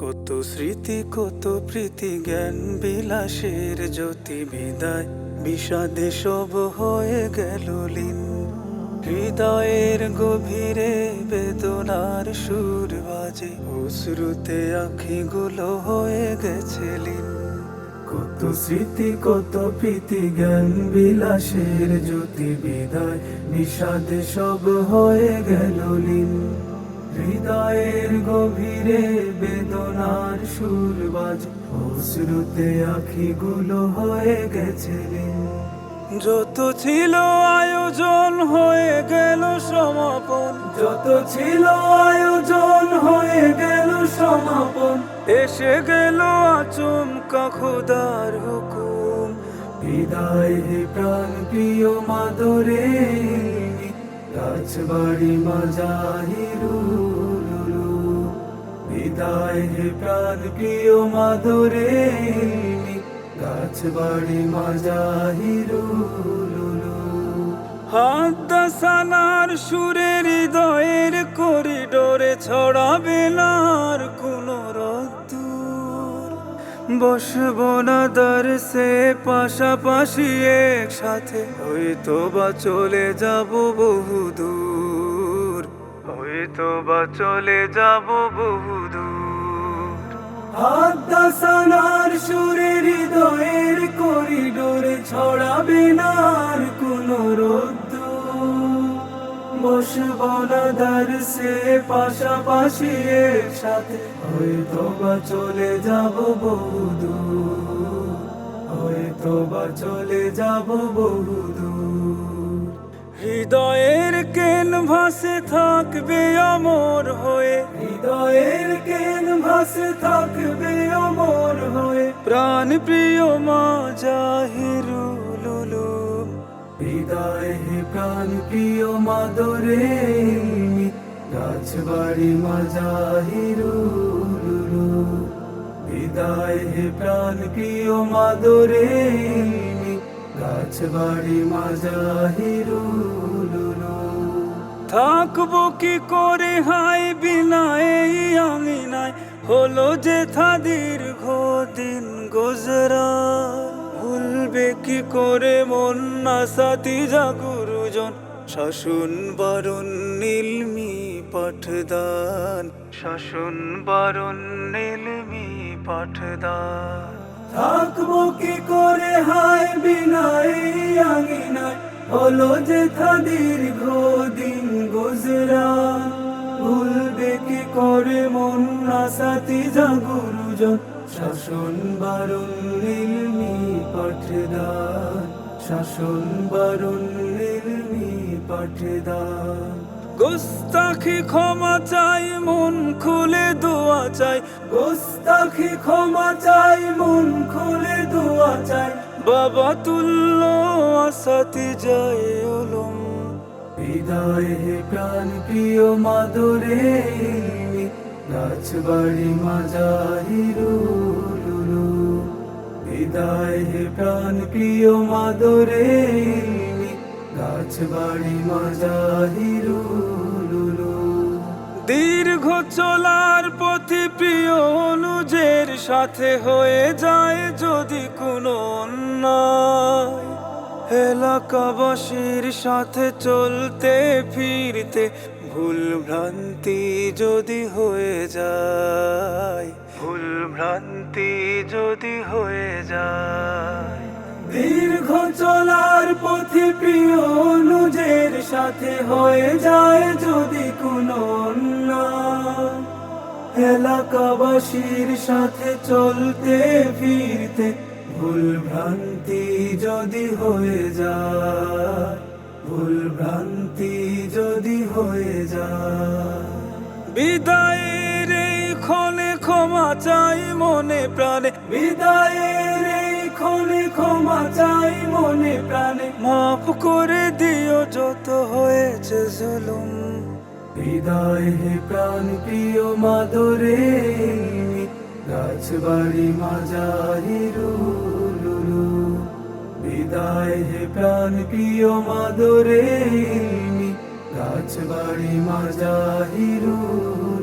কত স্মৃতি, কত প্রীতি জ্ঞান বিলাসের জ্যোতি বিদায়। বিষাদে সব হয়ে গেল লীন। হৃদয়ের গভীরে বেদনার সুর বাজে। অশ্রুতে আখিগুলো হয়ে গেছে লীন। কত স্মৃতি, কত প্রীতি জ্ঞান বিলাসের জ্যোতি বিদায়। বিষাদে সব হয়ে গেল লীন। হৃদয়ের গভীরে বেদনার সুর বাজ অশ্রুতে আখিগুলো হয়ে গেছে যত ছিল আয়োজন হয়ে গেল সমাপন, যত ছিল আয়োজন হয়ে গেল সমাপন, এসে গেল আচমকা খোদার হুকুম। বিদায় প্রাণ প্রিয় মাদরে গাছ বাড়ি মাজাহিরুলুলু বিদায় হে প্রাণ প্রিয় মাদরে গাছ বাড়ি মাজাহিরুলুলু হাদ্দাসানার সুরের হৃদয়ের করিডোরে ছড়াবে না আর কোনো রদ্দুর বসব না দর্শে পাশাপাশি একসাথে, হয়তো বা চলে যাব বহু দূর হয়তো বা চলে যাব বহু হাদ্দাসানার সুরের হৃদয়ের করিডোরে ছড়াবে না আর কোনো রোদ্দুর বসব না দর্শে পাশাপাশি একসাথে, হয়তো বা চলে যাব বহু দূর। হয়তো বা চলে যাব বহু দূর। হৃদয়ের কেন ভাসে থাকবে অমর হয়ে? হৃদয়ের কেন ভাসে থাকবে অমর হয়ে? প্রাণ প্রিয় মা জাহিরুলুলু। হৃদয় হে প্রাণ প্রিয় মাদরে গাছ বাড়ি মাজাহিরুলুলু হৃদয় হে প্রাণ প্রিয় মাদরে গাছ বাড়ি মাজাহিরুলুলু থাকব কি করে? হাই বিনা এই আঙিনায় হলো যে থা দীর্ঘ দিন গোজরা। ভুলবে কি করে মন না সাথী যা গুরুজন? শাসন বারণ নীলমি পাঠদান। শাসন বারণ নীলমি পাঠদান। থাকব কি করে? হায় বিনাই আঙিনায় হলো যে দীর্ঘ দিন গুজরা। ভুলবে কি করে মন সাথী যা গুরুজন শাসন বারণ নির্মি পাঠদান শাসন বারুন নির্মি পাঠদান গোস্তাখি ক্ষমা চাই, মন খুলে দোয়া চাই। গোস্তাখি ক্ষমা চাই, মন খুলে দোয়া চাই। বাবা তুল্য আসাতি যায় ওলম। হৃদয় হে প্রাণ প্রিয় মাদরে গাছ বাড়ি মাজাহিরুলুলু হৃদয় হে প্রাণ প্রিয় মাদরে বাড়ি দীর্ঘ চলার পথে প্রিয় অনুজের সাথে হয়ে যায় যদি কোনো এলাকাবাসীর সাথে চলতে ফিরতে ভুল ভ্রান্তি যদি হয়ে যায়, ভুল ভ্রান্তি যদি হয়ে যায়। দীর্ঘ চলার পথে প্রিয় সাথে হয়ে যায় যদি কোনো এলাকাবাসীর সাথে চলতে ফিরতে ভুল ভ্রান্তি যদি হয়ে যায় ভুল ভ্রান্তি যদি হয়ে যায়। বিদায়ের এই ক্ষণে ক্ষমা চাই মনে প্রাণে। বিদায়ের এই ক্ষণে ক্ষমা চাই মনে প্রাণে। মাফ করে দিও যত হয়েছে জুলুম। হৃদয় হে প্রাণ প্রিয় মাদরে গাছ বাড়ি মাজাহিরুলুলু বিদায় হে প্রাণ প্রিয় মাদরে গাছ বাড়ি মাজাহিরুলুলু